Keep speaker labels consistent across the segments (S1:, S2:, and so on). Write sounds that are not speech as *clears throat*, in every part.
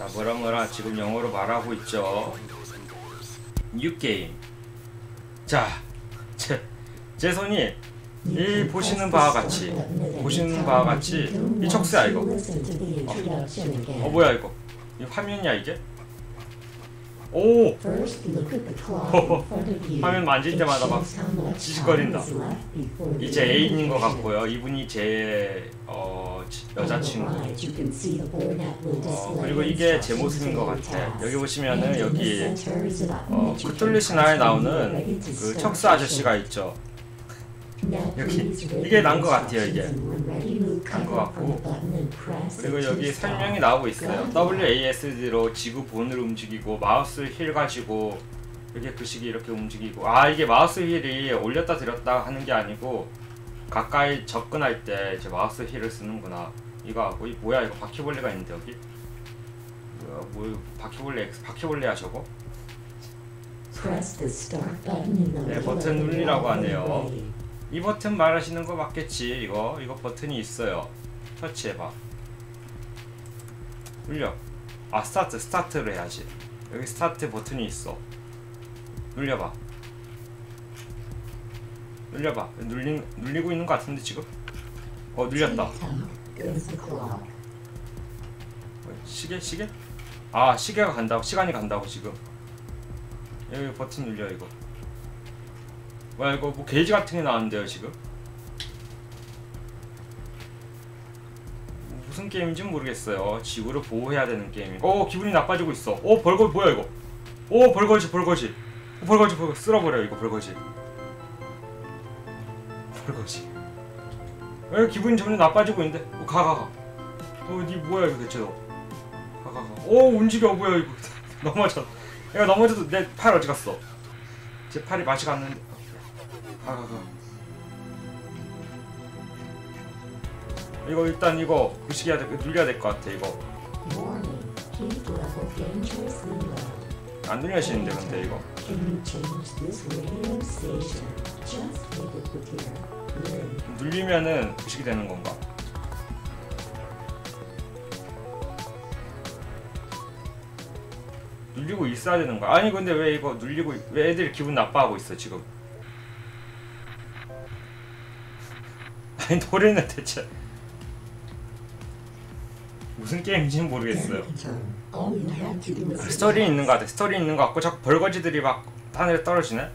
S1: 자 뭐라 뭐라 지금 영어로 말하고 있죠. 뉴 게임 자 제 제 손이 이 보시는 바와 같이 보시는 바와 같이 이 척수야 이거. 어 뭐야 이거? 이 화면이야 이게 오! *laughs* 화면 만질 때마다 막 지직거린다. 이제 애인인 것 같고요. 이분이 제 어, 지- 여자친구. 어, 그리고 이게 제 모습인 것 같아 여기 보시면은 여기 어, 크툴리 신화에 나오는 그 척수 아저씨가 있죠
S2: 여기 이게 난 것 같아요 이게.
S1: 난 것 같고. 그리고 여기 설명이 나오고 있어요. WASD로 지구 본을 움직이고 마우스 힐 가지고 이렇게 글씨기 이렇게 움직이고. 아 이게 마우스 힐이 올렸다 들었다 하는 게 아니고 가까이 접근할 때 이제 마우스 힐을 쓰는구나. 이거 하고. 이 뭐야 이거 바퀴벌레가 있는데 여기? 뭐야 뭐 바퀴벌레 바퀴벌레야 저거?
S2: 네, 버튼 누르라고 하네요.
S1: 이 버튼 말하시는 거 맞겠지. 이거 이거 버튼이 있어요. 터치해봐. 눌려. 아 스타트 스타트를 해야지. 여기 스타트 버튼이 있어. 눌려봐. 눌려봐. 눌린, 눌리고 있는 거 같은데 지금? 어 눌렸다. 어, 시계 시계? 아 시계가 간다고? 시간이 간다고 지금? 여기 버튼 눌려 이거 뭐야 이거 뭐 게이지 같은 게 나왔는데요 지금? 무슨 게임인지 모르겠어요. 지구를 보호해야 되는 게임 어 기분이 나빠지고 있어. 어 벌거 뭐야 이거? 오 벌거지 벌거지. 어, 벌거지 벌거지 쓸어버려 이거 벌거지. 벌거지. 어 기분이 점점 나빠지고 있는데. 어, 가 가가. 어니 뭐야 이거 대체 너 가가가. 오 움직여 뭐야 이거. *laughs* 넘어져. 얘가 넘어져도 내 팔 어디 갔어? 제 팔이 맛이 갔는데 가가가 이거 일단 이거 부식해야 돼 눌려야 될 것 같아 이거. 안 눌려지는데 근데 이거. 눌리면은 부식이 되는 건가? 눌리고 있어야 되는 거야. 아니 근데 왜 이거 눌리고 왜 애들이 기분 나빠하고 있어 지금 아니 노래는 대체. 무슨 게임인지는 모르겠어요. 스토리 있는 거 같아. 스토리 있는 거 같고 자꾸 벌거지들이 막 하늘에 떨어지네?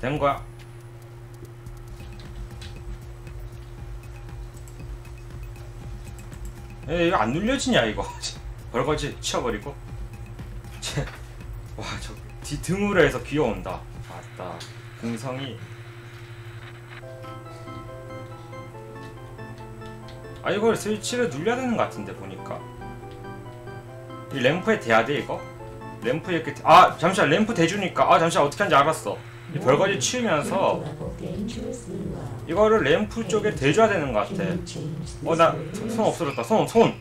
S1: 된 거야? 에 이거 안 눌려지냐 이거? *laughs* 벌거지 치워버리고? *laughs* 와저 등으로 해서 귀여운다. 맞다 공성이 아 이걸 스위치를 눌려야 되는 것 같은데 보니까. 이 램프에 대야 돼 이거? 램프 이렇게 대- 아 잠시만 램프 대주니까. 아 잠시만 어떻게 하는지 알았어. 이 별거지 치우면서 이거를 램프 쪽에 대줘야 되는 것 같아. 어 나 손 없어졌다. 손 손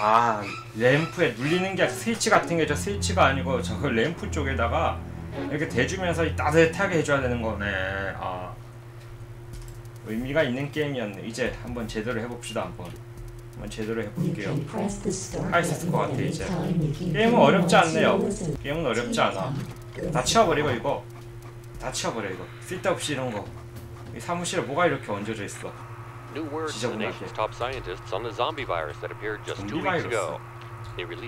S1: 아 램프에 눌리는 게 스위치 같은 게 저 스위치가 아니고 저 램프 쪽에다가 이렇게 대주면서 이 따뜻하게 해줘야 되는 거네. 아 의미가 있는 게임이었네. 이제 한번 제대로 해봅시다 한번. 한번 제대로 해볼게요.
S2: 할 수 있을 것 같아 이제.
S1: 게임은 어렵지 않네요. 게임은 어렵지 않아. 다 치워버리고 이거. 다 치워버려 이거. 쓸데없이 이런 거 이 사무실에 뭐가 이렇게 얹어져 있어?
S3: two
S1: 좀비 바이러스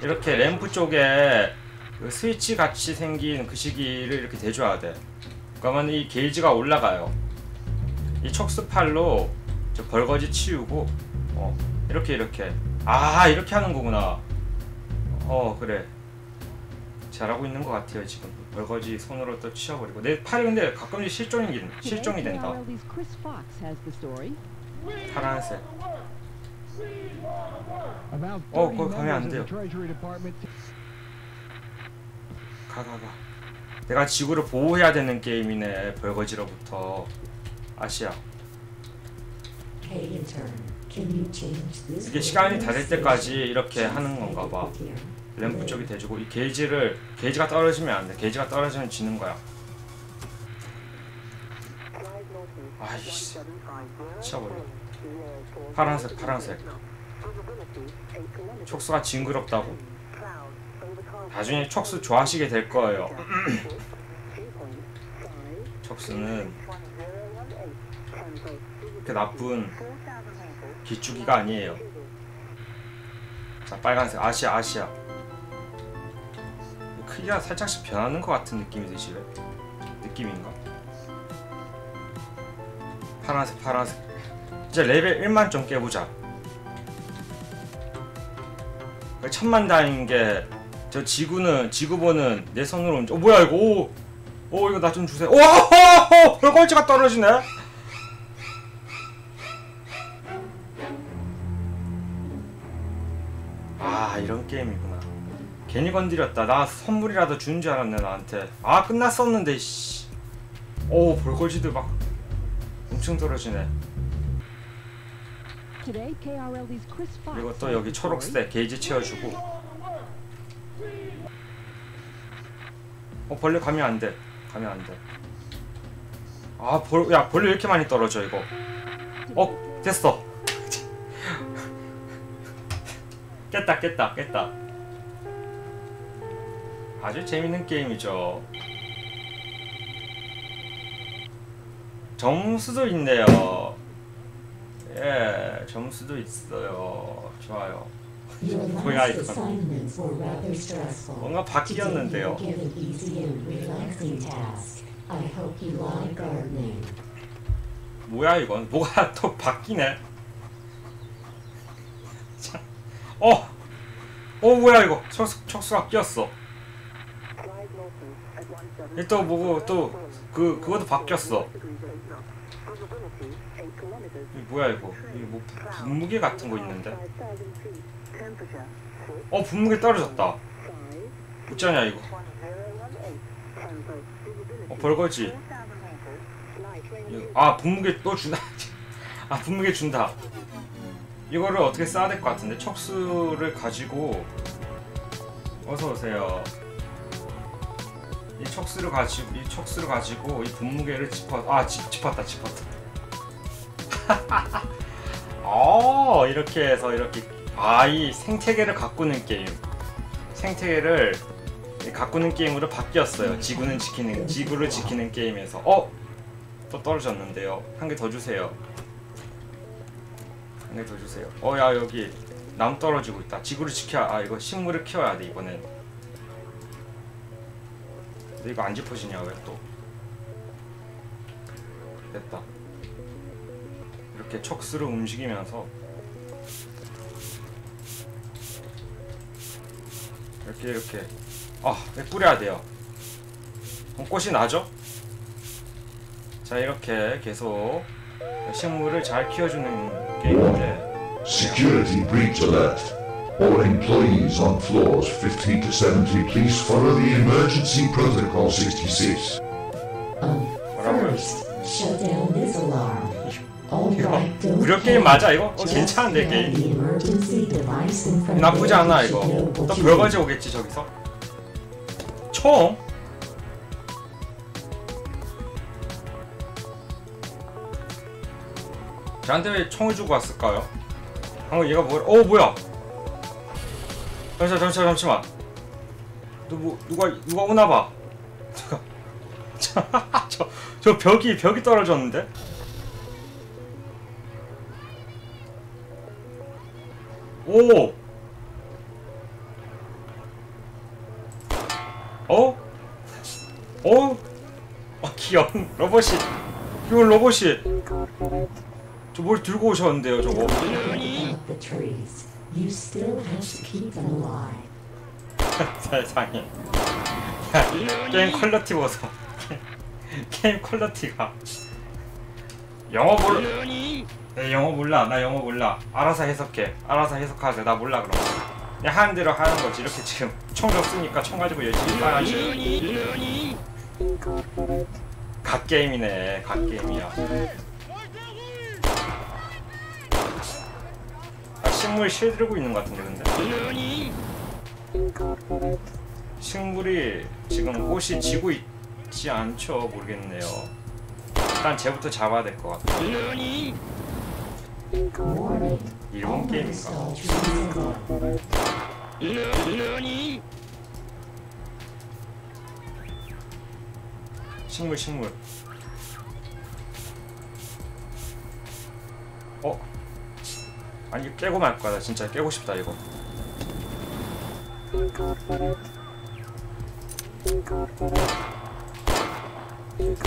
S1: 이렇게 램프 쪽에 그 스위치 같이 생긴 그 시기를 이렇게 대줘야 돼. 그러면 이 게이지가 올라가요 이 척수팔로 저 벌거지 치우고 어 이렇게 이렇게. 아 이렇게 하는 거구나. 어 그래. 잘하고 있는 것 같아요 지금. 벌거지 손으로 또 치워버리고. 내 팔이 근데 가끔씩 실종이 실종이 된다. 파란색.
S4: 30
S1: 거기 가면 안 돼요. 가가가. 내가 지구를 보호해야 되는 게임이네 벌거지로부터 아시아. 이게 시간이 다될 때까지 이렇게 하는 건가 봐. 램프 쪽이 대주고 이 게이지를 게이지가 떨어지면 안돼. 게이지가 떨어지면 지는 거야. 아이씨. 치워버려 파란색 파란색. 촉수가 징그럽다고? 나중에 촉수 좋아하시게 될 거예요. *clears throat* 촉수는 그렇게 나쁜 기축이가 아니에요. 자 빨간색 아시아 아시아 크기가 살짝씩 변하는 것 같은 느낌이 드시래? 느낌인가? 파란색 파란색 이제 레벨 1만 좀 깨보자 천만 다인 게 저 지구는 지구본은 내 손으로 어 뭐야 이거 오, 오 이거 나 좀 주세요 오 *laughs* 별꼴찌가 떨어지네 게임이구나. 괜히 건드렸다. 나 선물이라도 주는 줄 알았네 나한테. 아 끝났었는데 씨오 볼거지들 막 엄청 떨어지네. 그리고 또 여기. 초록색 게이지 채워주고. 어 벌레 가면 안돼. 가면 안돼. 아벌야 벌레 왜 이렇게 많이 떨어져 이거? 어 됐어 깼다 깼다 깼다 아주 재밌는 게임이죠 점수도 있네요 예 점수도 있어요 좋아요. 뭔가 바뀌었는데요. 뭐야 이건 뭐가 또 바뀌네 자, 어! 어 뭐야 이거? 척수, 척수가 끼었어. 이또 뭐고 또 그 그것도 바뀌었어. 이 뭐야 이거? 이뭐 부- 분무기 같은 거 있는데? 어 분무기 떨어졌다. 어쩌냐 이거? 어 벌거지. 아 분무기 또 준다. *laughs* 아 분무기 준다 이거를 어떻게 써야 될 것 같은데? 척수를 가지고 어서 오세요. 이 척수를 가지고 이 척수를 가지고 이 분무게를 짚어 아 짚, 짚었다 짚었다. *laughs* 어 이렇게 해서 이렇게 아 이 생태계를 가꾸는 게임. 생태계를 이 가꾸는 게임으로 바뀌었어요. 지구는 지키는 지구를 지키는 게임에서. 어? 또 떨어졌는데요. 한 개 더 주세요 더 주세요. 어 야 여기 남 떨어지고 있다. 지구를 지켜야 아 이거 식물을 키워야 돼 이번엔. 근데 이거 안 짚어지냐 왜 또? 됐다. 이렇게 척수를 움직이면서 이렇게 이렇게. 아왜 뿌려야 돼요. 그럼 꽃이 나죠? 자 이렇게 계속 식물을 잘 키워주는 게임인데
S4: Security breach alert. All employees on floors 50 to 70 please follow the emergency protocol 66.
S2: Um,
S1: 뭐라고요?
S2: first, shut down this alarm. All
S1: 이거 무료 게임 맞아 이거? 어 괜찮은데 게임
S2: the emergency device in front of
S1: 나쁘지. 않아 이거 또 별거지 오겠지 저기서 총? 저한테 왜 총을 주고 왔을까요? 방금 얘가 뭐야? 어 뭐야? 잠시만 잠시만 잠시만 누구 누가 누가 오나봐 *laughs* 저, 저 벽이 벽이 떨어졌는데? 오! 어? 어? 아 귀여운 로봇이 귀여운 로봇이 저 뭘 들고 오셨는데요 저거?
S2: About the trees. You still have to keep them alive. *laughs*
S1: 세상에. 야, *laughs* 게임 퀄리티 보소. *laughs* 게임 퀄리티가. 영어 몰라. 야, 영어 몰라. 나 영어 몰라. 알아서 해석해. 알아서 해석하세요 나 몰라 그럼. 내 하는 대로 하는 거지. 이렇게 지금 총 줬으니까 총 가지고 열심히 따야지. 갓게임이네 갓게임이야 식물 실 들고 있는 것 같은데 근데 식물이 지금 꽃이 지고 있지 않죠 모르겠네요 일단 쟤부터 잡아야 될 것 같아
S2: Warning.
S1: 일본 게임인가? 식물 식물. 어? 아니 이거 깨고 말 거야. 나 진짜 깨고 싶다 이거.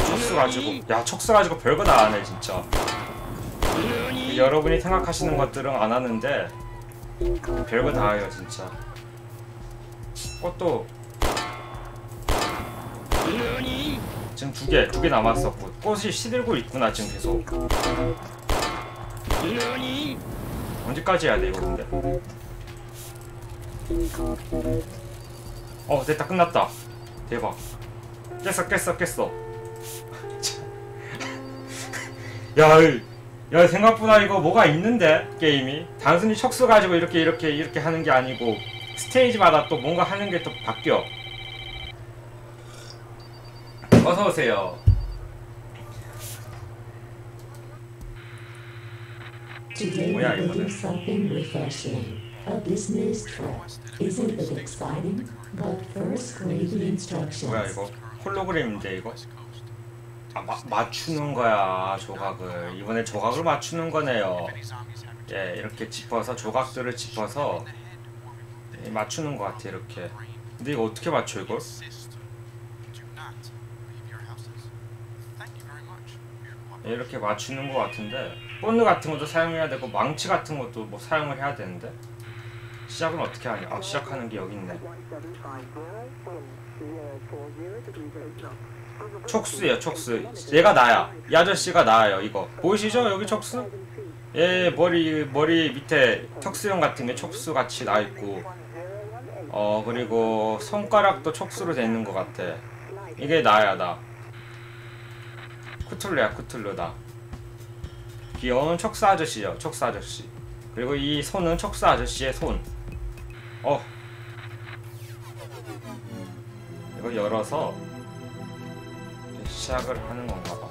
S1: 척수 가지고 야 척수 가지고 별거 다 하네 진짜. 여러분이 생각하시는 것들은 안 하는데 별거 다 해요 진짜. 꽃도 지금 두 개, 두 개 남았었고 꽃이 시들고 있구나 지금 계속 언제까지 해야 돼 이거 근데? 어 됐다 끝났다. 대박. 깼어 깼어 깼어. *laughs* 야, 이- 야 생각보다 이거 뭐가 있는데 게임이? 단순히 척수 가지고 이렇게 이렇게 이렇게 하는 게 아니고 스테이지마다 또 뭔가 하는 게 또 바뀌어. 어서 오세요.
S2: Today
S1: 뭐야,
S2: we're
S1: 이거는?
S2: doing something refreshing. A business trip. Isn't it exciting? But first, read the instructions.
S1: 뭐야 이거 홀로그램인데 이거? 아 마, 맞추는 거야 조각을 이번에 조각을 맞추는 거네요. 예 이렇게 짚어서 조각들을 짚어서 예, 맞추는 거 같아 이렇게. 근데 이거 어떻게 맞춰? 예, 이렇게 맞추는 거 같은데 본드 같은 것도 사용해야 되고 망치 같은 것도 뭐 사용을 해야 되는데? 시작은 어떻게 하냐? 아 시작하는 게 여기 있네. 촉수예요 촉수. 얘가 나야. 이 아저씨가 나예요 이거. 보이시죠? 여기 촉수? 얘 머리 머리 밑에 턱수형 같은 게 촉수 같이 나 있고. 어 그리고 손가락도 촉수로 돼 있는 것 같아. 이게 나야 나. 쿠툴루야 쿠툴루다 귀여운 촉수 아저씨요 촉수 아저씨 그리고 이 손은 촉수 아저씨의 손 어. 이거 열어서 시작을 하는 건가 봐.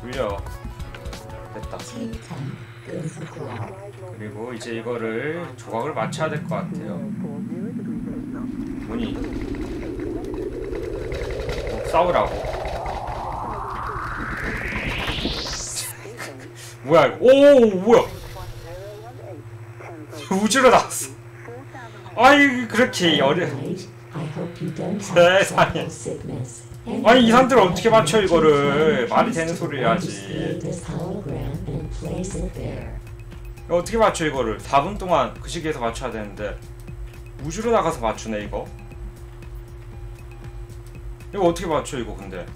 S1: 굴려. 됐다. 그리고 이제 이거를 조각을 맞춰야 될 것 같아요. 문이. 어, 싸우라고. 뭐야 이거? 오 뭐야? *laughs* 우주로 나왔어. 아이 그렇게 어려. 세상에. 아니 이 사람들 어떻게 맞춰 이거를 말이 되는
S2: display
S1: 해야지 어떻게 맞춰 이거를 4분 동안 그 시기에서 맞춰야 되는데 우주로 나가서 맞추네 이거 이거 어떻게 맞춰 이거 근데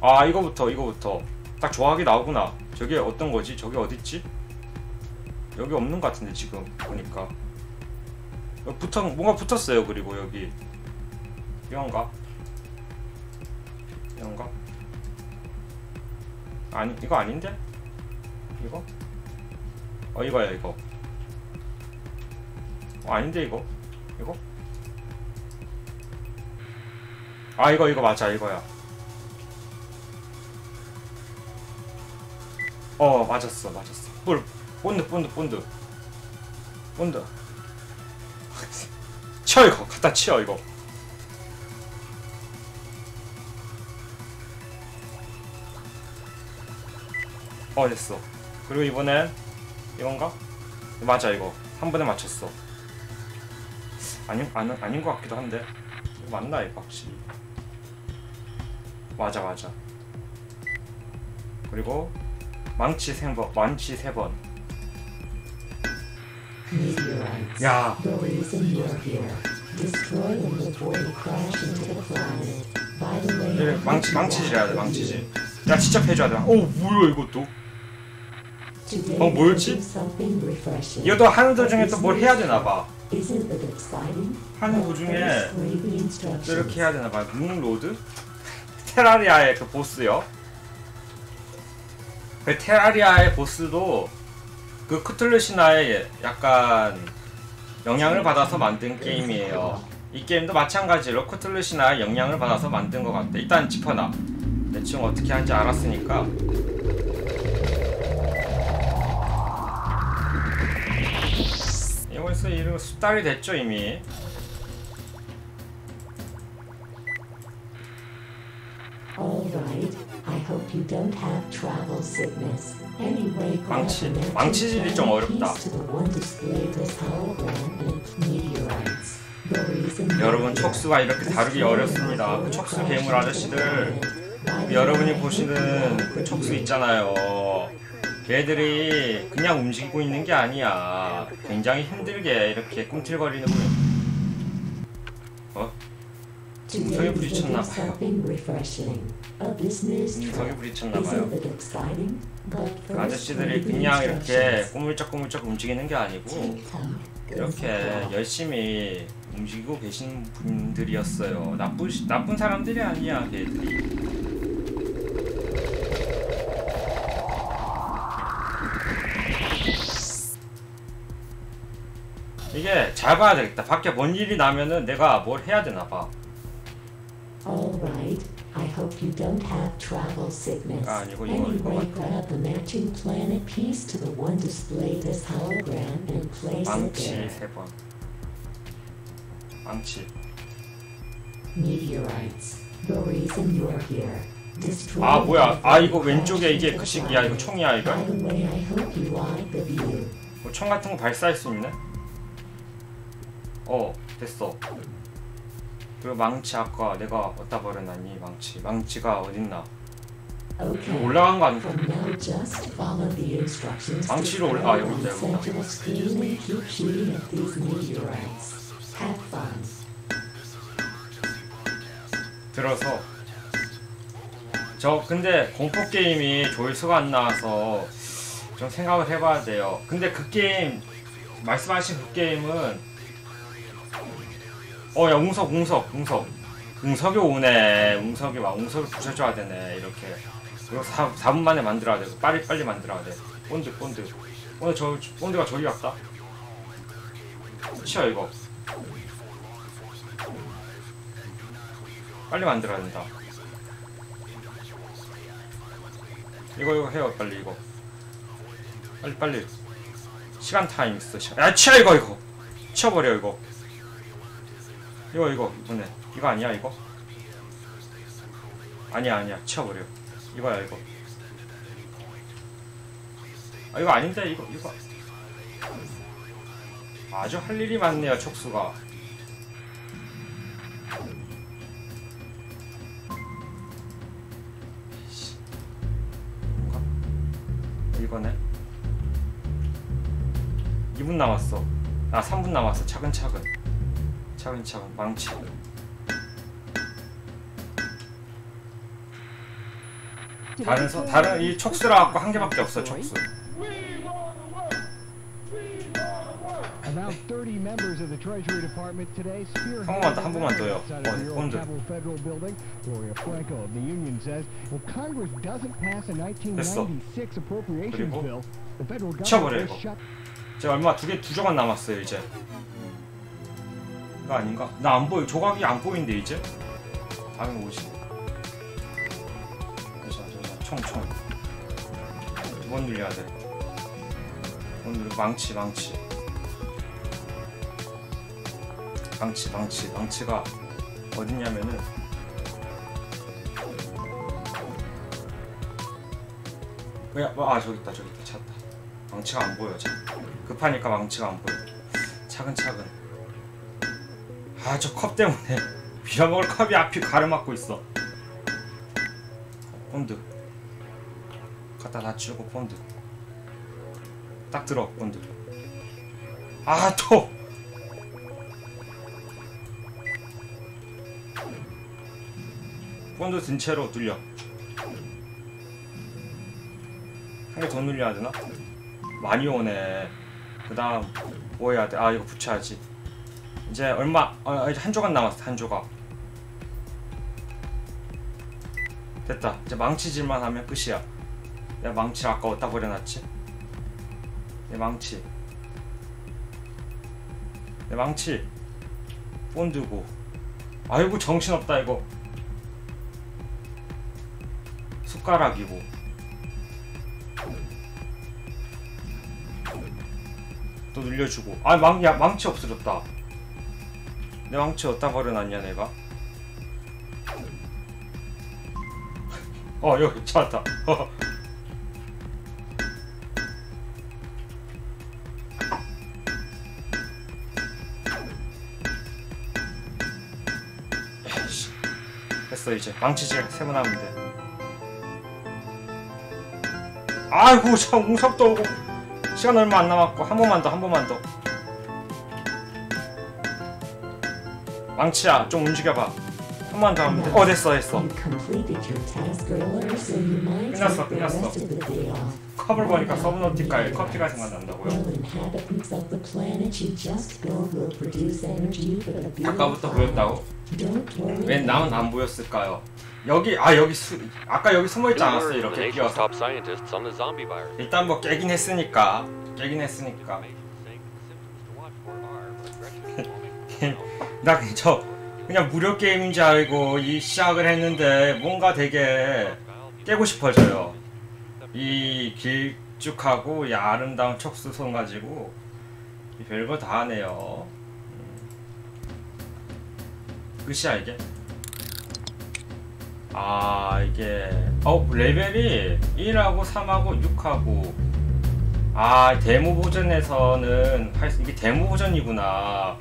S1: 아 이거부터 이거부터 딱 조각이 나오구나 저게 어떤 거지? 저게 어딨지? 여기 없는 것 같은데 지금 보니까. 여기 붙어 뭔가 붙었어요 그리고 여기. 이건가? 이건가? 아니 이거 아닌데? 이거? 어 이거야 이거. 어 아닌데 이거? 이거? 아 이거 이거 맞아 이거야 어 맞았어 맞았어. 뿔 본드 본드 본드. 본드. *laughs* 치워 이거. 갖다 치워 이거. 어 됐어. 그리고 이번엔 이건가? 맞아 이거. 한 번에 맞췄어. 아니 아는 아닌 것 같기도 한데. 이거 맞나 이거 확실히 맞아 맞아. 그리고 망치 세번 망치 세번. 야 이래, 망치 망치질해야 돼 망치질 야 직접 해줘야 돼오 뭐야 이것도 어, 뭐였지? 이것도 하는 도중에 또 뭘 해야 되나 봐
S2: Isn't it exciting?
S1: 하는 도중에. 이렇게 해야 되나 봐 뭉로드 테라리아의 그 보스요 그 테라리아의 보스도 그 크툴루시나의 약간 영향을 받아서 만든 게임이에요. 이 게임도 마찬가지로 크툴루시나의 영향을 받아서 만든 것 같아. 일단 짚어놔. 대충 어떻게 하는지 알았으니까. 이거에서 이런 숫달이 됐죠 이미. 망치- 망치질이 좀 어렵다. 여러분 촉수가 이렇게 다루기 어렵습니다. 그 촉수 괴물 아저씨들. 여러분이 보시는 그 촉수 있잖아요. 걔들이 그냥 움직이고 있는 게 아니야. 굉장히 힘들게 이렇게 꿈틀거리는 분. 어?
S2: Is
S1: 부딪혔나 봐요.
S2: trip.
S1: 부딪혔나 봐요 그 아저씨들이 그냥 이렇게. 꾸물쩍꾸물쩍 움직이는 게 아니고. 이렇게 열심히 움직이고 계신 분들이었어요. 나쁜 나쁜 사람들이 아니야, 걔들이. 이게 잘 봐야 되겠다. 밖에 뭔 일이 나면은 내가 뭘 해야 되나 봐.
S2: Right. I hope you don't have travel sickness.
S1: 아, 이거,
S2: anyway,
S1: 이거 맞다.
S2: grab the matching planet piece to the one displayed as hologram and place it there.
S1: 세 번. 망치.
S2: Meteorites. The reason you're here.
S1: 아 뭐야? 아 이거 왼쪽에 이게 그 식이야. 이거. 총이야 이거. 뭐 총 같은 거 발사할 수 있네? 어 됐어 그리고 망치 아까 내가 어디다 버려놨니 망치 망치가 어딨나
S2: Okay.
S1: 올라간 거
S2: instructions.
S1: 망치로 올라- 아, 여기 있다, 여기 있다.
S2: Central screen and keep shooting at these meteorites. Have fun.
S1: 들어서 저 근데 공포 게임이 조회수가 안 나와서 좀 생각을 해봐야 돼요 근데 그 게임 말씀하신 그 게임은 어 야 웅석 웅석 웅석. 웅석이 오네. 웅석이 와 웅석을 부셔줘야 되네. 이렇게. 이거 4, 4분 만에 만들어야 돼. 빨리 빨리 만들어야 돼. 본드 본드. 오늘 저 본드가 저기 갔다 치워 이거. 빨리 만들어야 된다. 이거 이거 해요 빨리 이거. 빨리 빨리. 시간 타임 있어. 야 치워 이거 이거. 치워버려 이거 이거 이거. 이번에 이거 아니야 이거? 아니야 아니야. 치워버려. 이거야 이거. 아 이거 아닌데 이거 이거. 아주 할 일이 많네요 촉수가? 이거네. 2분 남았어. 아 3분 남았어. 차근차근 차근차근 망치 다른 서, 다른 이 촉수라 갖고 한 개밖에 없어 촉수
S5: About 30 members of the Treasury Department today spearheaded
S1: 한 번만 더, 한 번만 더요.
S5: outside of
S1: 어,
S5: the Bureau
S1: 본드.
S5: of Capitol Federal Building. Gloria Franco of the union says if Congress doesn't pass a 1996 appropriations
S1: 그리고 쳐버려, 이거. 제가 얼마 두 개 두 조각 남았어요 이제 이거 아닌가? 나 안 보여. 조각이 안 보이는데 이제? 다음에 뭐지? 잠시만 총총. 두번 눌려야 돼두번 눌러 망치 망치. 망치 망치. 망치가 어딨냐면은 야, 아 저기 있다 저기 있다. 찾았다. 망치가 안 보여 자 급하니까 망치가 안 보여. 차근차근 아 저 컵 때문에 *laughs* 빌어먹을 컵이 앞이 가로막고 있어 본드 갖다 다 치우고 본드 딱 들어 본드 아또 본드 든 채로 눌려 한 개 더 눌려야 되나? 많이 오네. 그 다음 뭐 해야 돼? 아 이거 붙여야지. 이제 얼마? 어, 이제 한 조각 남았어. 한 조각. 됐다. 이제 망치질만 하면 끝이야. 내가 망치 아까 어디다 버려놨지? 내 망치. 내 망치. 본드고. 아이고 정신없다 이거. 숟가락이고. 또 늘려주고 아 망, 야, 망치 없어졌다 내 망치 어디다 버려놨냐 내가? 어 여기 찾았다. *laughs* 됐어 이제. 망치질 세 번 하면 돼. 아이고 참 웅석도 오고 시간 얼마 안 남았고 한 번만 더 한 번만 더 망치야 좀 움직여봐 한 번만 더 하면 돼 어 됐어 됐어
S2: might
S1: 끝났어, 끝났어. 컵을 보니까 서브노티카에 커피가 생각난다고요 아까부터 보였다고? 왜 나만 안 보였을까요? 여기 아 여기 수 아까 여기 숨어있지 않았어 이렇게 끼어서. 일단 뭐 깨긴 했으니까 깨긴 했으니까 나저 그냥 무료 게임인 줄 알고 이 시작을 했는데 뭔가 되게 깨고 싶어져요. 이 길쭉하고 이 아름다운 척수손 가지고 이 별거 다 하네요. 음. 끝이야 이게? 아 이게 어 레벨이 1하고 3하고 6하고 아 데모 버전에서는 이게 데모 버전이구나.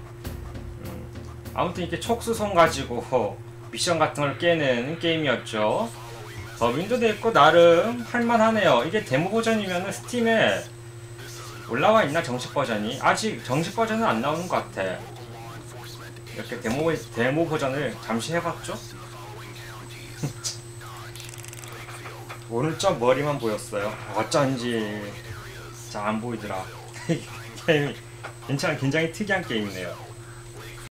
S1: 음, 아무튼 이렇게 촉수손 가지고 미션 같은 걸 깨는 게임이었죠. 더빙도 됐고 나름 할만하네요. 이게 데모 버전이면 스팀에 올라와 있나 정식 버전이? 아직 정식 버전은 안 나오는 것 같아. 이렇게 데모 데모 버전을 잠시 해봤죠. *laughs* 오늘 좀 머리만 보였어요. 어쩐지 잘 안 보이더라. *laughs* 게임이 괜찮아 굉장히 특이한 게임이네요.